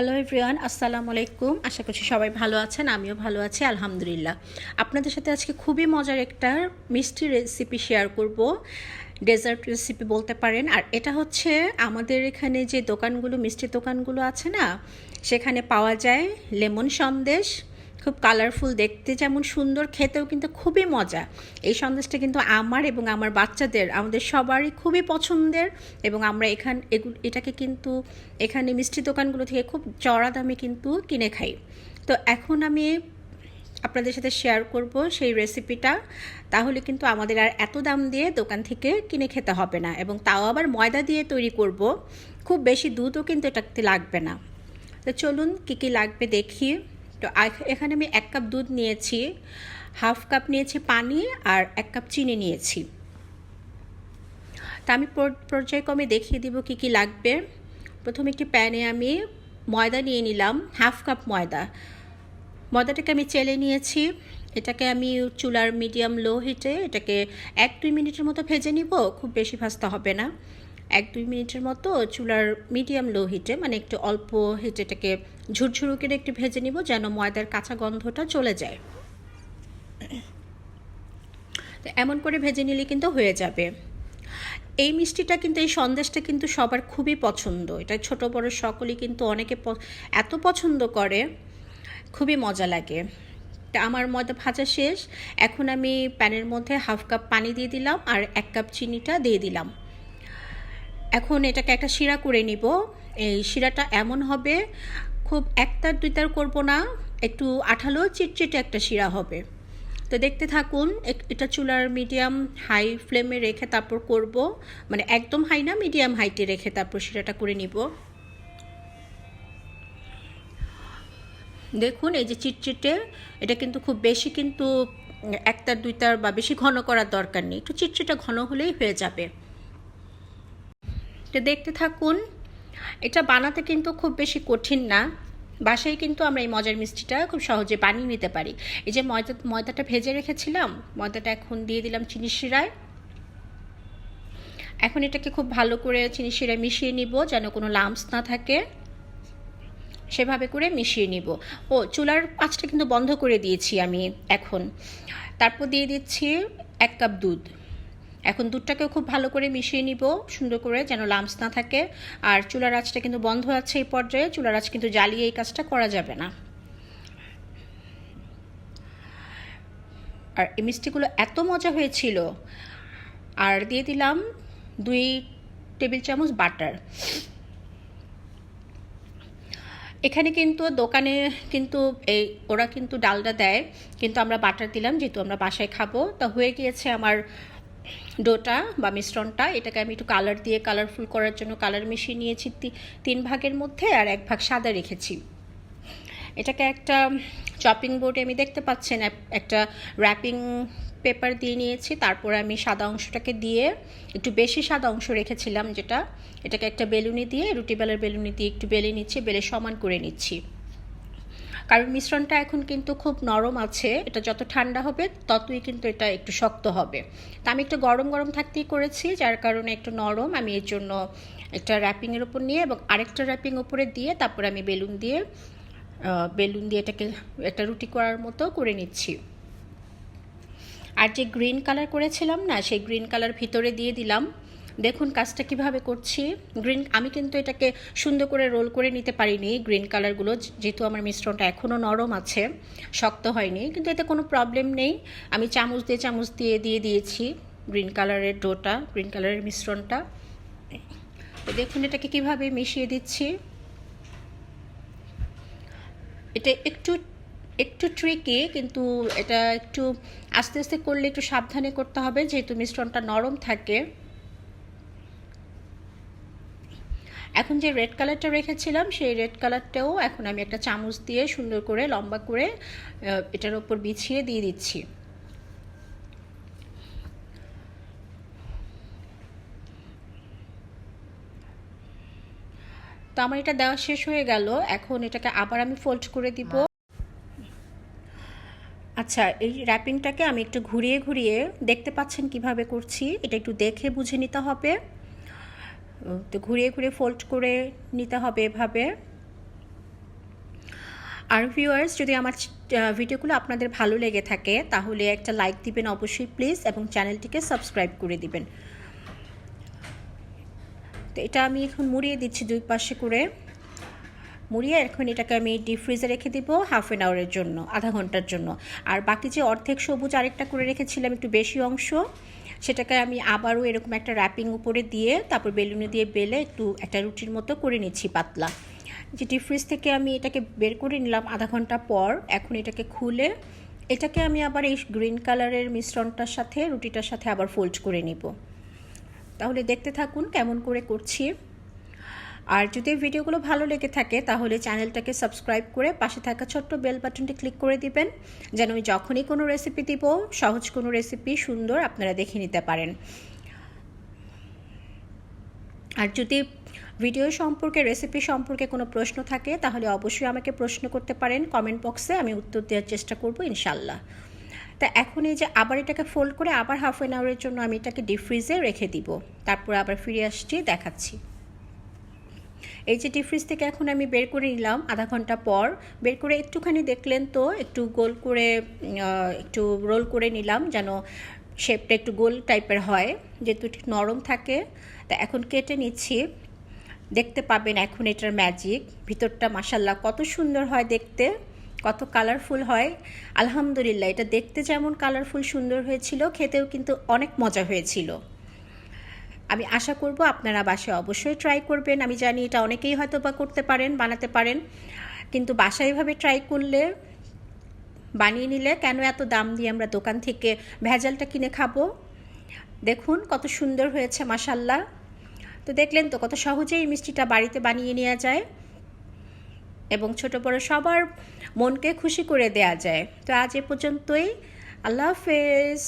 Hello everyone আসসালামু আলাইকুম আশা করছি সবাই ভালো আছেন, আমিও ভালো আছি, আলহামদুলিল্লাহ। আপনাদের সাথে আজকে খুবই মজার একটা মিষ্টি রেসিপি শেয়ার করব। ডেজার্ট রেসিপি বলতে পারেন। আর এটা হচ্ছে আমাদের এখানে যে দোকানগুলো, মিষ্টির দোকানগুলো আছে না, সেখানে পাওয়া যায় লেমন সন্দেশ খুব কালারফুল দেখতে যেমন সুন্দর, খেতেও কিন্তু খুবই মজা। এই সন্দেশটা কিন্তু আমার এবং আমার বাচ্চাদের, আমাদের সবারই খুবই পছন্দের এবং আমরা এখান এগুলো এটাকে কিন্তু এখানে মিষ্টি দোকানগুলো থেকে খুব চড়া দামে কিন্তু কিনে খাই। তো এখন আমি আপনাদের সাথে শেয়ার করব সেই রেসিপিটা তাহলে কিন্তু আমাদের আর এত দাম দিয়ে দোকান থেকে কিনে খেতে হবে না এবং তাও আবার ময়দা দিয়ে তৈরি করব। খুব বেশি দুধও কিন্তু এটাতে লাগবে না। তো চলুন কী কী লাগবে দেখি। তো এখানে আমি এক কাপ দুধ নিয়েছি, হাফ কাপ নিয়েছি পানি আর এক কাপ চিনি নিয়েছি। তা আমি পর্যায়ক্রমে দেখিয়ে দিব কি কি লাগবে। প্রথমে একটি প্যানে আমি ময়দা নিয়ে নিলাম, হাফ কাপ ময়দা। ময়দাটাকে আমি চেলে নিয়েছি, এটাকে আমি চুলার মিডিয়াম লো হিটে এটাকে এক দুই মিনিটের মতো ভেজে নিব, খুব বেশি ভাজতে হবে না। এক দুই মিনিটের মতো চুলার মিডিয়াম লো হিটে মানে একটু অল্প হিটে এটাকে ঝুরঝুরু করে একটু ভেজে নিব যেন ময়দার কাঁচা গন্ধটা চলে যায়। তো এমন করে ভেজে নিলে কিন্তু হয়ে যাবে। এই মিষ্টিটা কিন্তু, এই সন্দেশটা কিন্তু সবার খুবই পছন্দ। এটা ছোট, বড় সকলেই কিন্তু অনেকে এত পছন্দ করে, খুবই মজা লাগে। তা আমার ময়দা ভাজা শেষ। এখন আমি প্যানের মধ্যে হাফ কাপ পানি দিয়ে দিলাম আর এক কাপ চিনিটা দিয়ে দিলাম। এখন এটাকে একটা শিরা করে নিব। এই শিরাটা এমন হবে, খুব একতার দুইতার করব না, একটু আঠালো চিটচিটে একটা শিরা হবে। তো দেখতে থাকুন এটা চুলার মিডিয়াম হাই ফ্লেমে রেখে তারপর করব। মানে একদম হাই না, মিডিয়াম হাইটে রেখে তারপর শিরাটা করে নিব। দেখুন, এই যে চিটচিটে, এটা কিন্তু খুব বেশি কিন্তু একটার দুইটার বা বেশি ঘন করার দরকার নেই। একটু চিটচিটা ঘন হলেই হয়ে যাবে। দেখতে থাকুন। এটা বানাতে কিন্তু খুব বেশি কঠিন না। বাসায় কিন্তু আমরা এই মজার মিষ্টিটা খুব সহজে বানিয়ে নিতে পারি। এই যে ময়দা, ময়দাটা ভেজে রেখেছিলাম, ময়দাটা এখন দিয়ে দিলাম চিনি শিরায়। এখন এটাকে খুব ভালো করে চিনি শিরায় মিশিয়ে নিব যেন কোনো লামস না থাকে। সেভাবে করে মিশিয়ে নিব। ও, চুলার পাঁচটা কিন্তু বন্ধ করে দিয়েছি আমি এখন। তারপর দিয়ে দিচ্ছি এক কাপ দুধ। এখন দুধটাকেও খুব ভালো করে মিশিয়ে নিব, সুন্দর করে যেন লামস না থাকে। আর চুলার আঁচটা কিন্তু বন্ধ আছে এই পর্যায়ে, চুলার আঁচ কিন্তু জ্বালিয়ে এই কাজটা করা যাবে না। আর এই মিষ্টিগুলো এত মজা হয়েছিল। আর দিয়ে দিলাম দুই টেবিল চামচ বাটার। এখানে কিন্তু দোকানে কিন্তু এই ওরা কিন্তু ডালটা দেয়, কিন্তু আমরা বাটার দিলাম, যেহেতু আমরা বাসায় খাব। তা হয়ে গিয়েছে আমার ডোটা বা মিশ্রণটা, এটাকে আমি একটু কালার দিয়ে কালারফুল করার জন্য কালার মিশিয়ে নিয়েছি তিন ভাগের মধ্যে আর এক ভাগ সাদা রেখেছি। এটাকে একটা চপিং বোর্ডে আমি দেখতে পাচ্ছেন একটা র্যাপিং পেপার দিয়ে নিয়েছি, তারপর আমি সাদা অংশটাকে দিয়ে একটু বেশি সাদা অংশ রেখেছিলাম যেটা, এটাকে একটা বেলুনি দিয়ে, রুটি বেলার বেলুনি দিয়ে একটু বেলে নিচ্ছি, বেলে সমান করে নিচ্ছি। কারণ মিশ্রণটা এখন কিন্তু খুব নরম আছে, এটা যত ঠান্ডা হবে ততই কিন্তু এটা একটু শক্ত হবে। তা আমি একটু গরম গরম থাকতেই করেছি, যার কারণে একটু নরম, আমি এর জন্য একটা র্যাপিংয়ের ওপর নিয়ে এবং আরেকটা র্যাপিং ওপরে দিয়ে তারপরে আমি বেলুন দিয়ে বেলুন দিয়ে এটাকে একটা রুটি করার মতো করে নিচ্ছি। আর যে গ্রিন কালার করেছিলাম না, সেই গ্রিন কালার ভিতরে দিয়ে দিলাম। দেখুন কাজটা কীভাবে করছি। গ্রিন আমি কিন্তু এটাকে সুন্দর করে রোল করে নিতে পারিনি গ্রিন কালারগুলো যেহেতু আমার মিশ্রণটা এখনও নরম আছে, শক্ত হয়নি, কিন্তু এতে কোনো প্রবলেম নেই। আমি চামচ দিয়ে চামচ দিয়ে দিয়ে দিয়েছি গ্রিন কালারের ডোটা গ্রিন কালারের মিশ্রণটা। তো দেখুন এটাকে কীভাবে মিশিয়ে দিচ্ছি। এটা একটু একটু ট্রিকি কিন্তু এটা একটু আস্তে আস্তে করলে একটু সাবধানে করতে হবে, যেহেতু মিশ্রণটা নরম থাকে। এখন যে রেড কালারটা রেখেছিলাম সেই রেড কালারটাও এখন আমি একটা চামচ দিয়ে সুন্দর করে লম্বা করে এটার ওপর বিছিয়ে দিয়ে দিচ্ছি। তো আমার এটা দেওয়া শেষ হয়ে গেল। এখন এটাকে আবার আমি ফোল্ড করে দিব। আচ্ছা এই র্যাপিংটাকে আমি একটু ঘুরিয়ে ঘুরিয়ে দেখতে পাচ্ছেন কীভাবে করছি এটা একটু দেখে বুঝে নিতে হবে। তো ঘুরিয়ে ঘুরিয়ে ফোল্ড করে নিতে হবে এভাবে। আর ভিউয়ার্স যদি আমার ভিডিওগুলো আপনাদের ভালো লেগে থাকে, তাহলে একটা লাইক দিবেন অবশ্যই প্লিজ এবং চ্যানেলটিকে সাবস্ক্রাইব করে দিবেন। তো এটা আমি এখন মুড়িয়ে দিচ্ছি দুই পাশে করে। মুড়িয়ে এখন এটাকে আমি ডিপ ফ্রিজে রেখে দিব হাফ অ্যান আওয়ারের জন্য, আধা ঘণ্টার জন্য। আর বাকি যে অর্ধেক সবুজ আরেকটা করে রেখেছিলাম, একটু বেশি অংশ সেটাকে আমি আবারও এরকম একটা র্যাপিং উপরে দিয়ে, তারপর বেলুনে দিয়ে বেলে একটু একটা রুটির মতো করে নিচ্ছি পাতলা। যেটি ফ্রিজ থেকে আমি এটাকে বের করে নিলাম আধা ঘণ্টা পর, এখন এটাকে খুলে এটাকে আমি আবার এই গ্রিন কালারের মিশ্রণটার সাথে, রুটিটার সাথে আবার ফোল্ড করে নিব। তাহলে দেখতে থাকুন কেমন করে করছি। আর যদি ভিডিওগুলো ভালো লেগে থাকে, তাহলে চ্যানেলটাকে সাবস্ক্রাইব করে পাশে থাকা ছোট্ট বেল বাটনটি ক্লিক করে দিবেন, যেন আমি যখনই কোনো রেসিপি দিব, সহজ কোনো রেসিপি সুন্দর আপনারা দেখে নিতে পারেন। আর যদি ভিডিও সম্পর্কে রেসিপি সম্পর্কে কোনো প্রশ্ন থাকে, তাহলে অবশ্যই আমাকে প্রশ্ন করতে পারেন কমেন্ট বক্সে আমি উত্তর দেওয়ার চেষ্টা করব ইনশাল্লাহ তা এখন এই যে আবার এটাকে ফোল্ড করে আবার হাফ অ্যান আওয়ারের জন্য আমি এটাকে ডিপ ফ্রিজে রেখে দিব। তারপর আবার ফিরে আসছি, দেখাচ্ছি। এই যে ডিপ ফ্রিজ থেকে এখন আমি বের করে নিলাম আধা ঘণ্টা পর। বের করে একটুখানি দেখলেন তো, একটু গোল করে একটু রোল করে নিলাম যেন শেপটা একটু গোল টাইপের হয়, যেহেতু ঠিক নরম থাকে। তা এখন কেটে নিচ্ছি। দেখতে পাবেন এখন এটার ম্যাজিক ভিতরটা মাসাল্লাহ কত সুন্দর হয় দেখতে, কত কালারফুল হয়। আলহামদুলিল্লাহ, এটা দেখতে যেমন কালারফুল সুন্দর হয়েছিল, খেতেও কিন্তু অনেক মজা হয়েছিল। আমি আশা করব আপনারা বাসায় অবশ্যই ট্রাই করবেন। আমি জানি এটা অনেকেই হয়তো বা করতে পারেন, বানাতে পারেন। কিন্তু বাসায় এভাবে ট্রাই করলে, বানিয়ে নিলে কেন এত দাম দিয়ে আমরা দোকান থেকে ভেজালটা কিনে খাব? দেখুন কত সুন্দর হয়েছে মাসাল্লাহ তো দেখলেন তো কত সহজেই মিষ্টিটা বাড়িতে বানিয়ে নেওয়া যায় এবং ছোট বড় সবার মনকে খুশি করে দেয়া যায়। তো আজ এ পর্যন্তই। আল্লাহ হাফেজ।